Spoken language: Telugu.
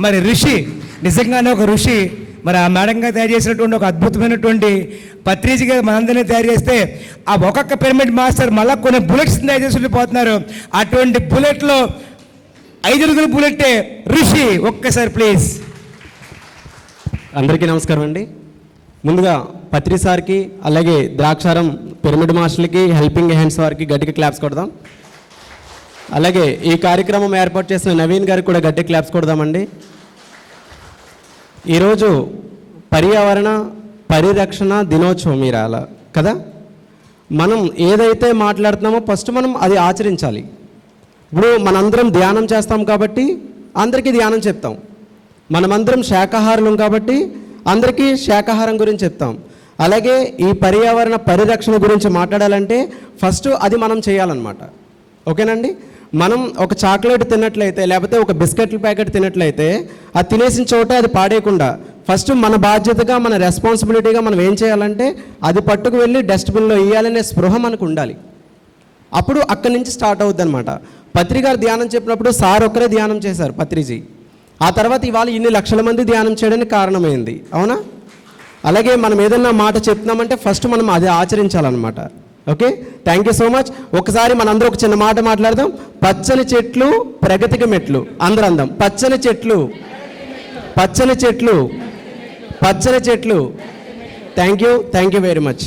మరి ఋషి నిజంగానే ఒక ఋషి మరి ఆ మేడంగా తయారు చేసినటువంటి ఒక అద్భుతమైనటువంటి పత్రిజగా మనందరినీ తయారు చేస్తే ఆ ఒక్కొక్క పిరమిడ్ మాస్టర్ మళ్ళీ కొన్ని బుల్లెట్స్ తయారు చేసి పోతున్నారు అటువంటి బుల్లెట్లో ఐదుగురు బుల్లెట్టే. ఋషి ఒక్కసారి ప్లీజ్. అందరికీ నమస్కారం అండి. ముందుగా పత్రి సార్కి అలాగే ద్రాక్షారం పిరమిడ్ మాస్టర్లకి హెల్పింగ్ హ్యాండ్స్ వారికి గట్టిగా క్లాప్స్ కొడదాం. అలాగే ఈ కార్యక్రమం ఏర్పాటు చేసిన నవీన్ గారికి కూడా గట్టి క్లాప్స్ కొడదామండి. ఈరోజు పర్యావరణ పరిరక్షణ దినోత్సవం మీరు అలా కదా? మనం ఏదైతే మాట్లాడుతున్నామో ఫస్ట్ మనం అది ఆచరించాలి. ఇప్పుడు మనందరం ధ్యానం చేస్తాం కాబట్టి అందరికీ ధ్యానం చెప్తాం. మనమందరం శాకాహారులం కాబట్టి అందరికీ శాకాహారం గురించి చెప్తాం. అలాగే ఈ పర్యావరణ పరిరక్షణ గురించి మాట్లాడాలంటే ఫస్ట్ అది మనం చేయాలన్నమాట. ఓకేనండి? మనం ఒక చాక్లెట్ తిన్నట్లయితే లేకపోతే ఒక బిస్కెట్ల ప్యాకెట్ తిన్నట్లయితే అది తినేసిన చోట అది పాడేయకుండా ఫస్ట్ మన బాధ్యతగా మన రెస్పాన్సిబిలిటీగా మనం ఏం చేయాలంటే అది పట్టుకు వెళ్ళి డస్ట్బిన్లో వేయాలనే స్పృహ మనకు ఉండాలి. అప్పుడు అక్కడి నుంచి స్టార్ట్ అవుద్ది అనమాట పత్రికారు ధ్యానం చెప్పినప్పుడు సార్ ఒక్కరే ధ్యానం చేశారు పత్రిజీ. ఆ తర్వాత ఇవాళ ఇన్ని లక్షల మంది ధ్యానం చేయడానికి కారణమైంది. అవునా? అలాగే మనం ఏదన్నా మాట చెప్తున్నామంటే ఫస్ట్ మనం అది ఆచరించాలన్నమాట. Okay thank you so much ఒకసారి మనందరూ ఒక చిన్న మాట మాట్లాడదాం. పచ్చని చెట్లు ప్రగతికి మెట్లు. అందరూ అందాం. పచ్చని చెట్లు. పచ్చని చెట్లు. పచ్చని చెట్లు. Thank you thank you very much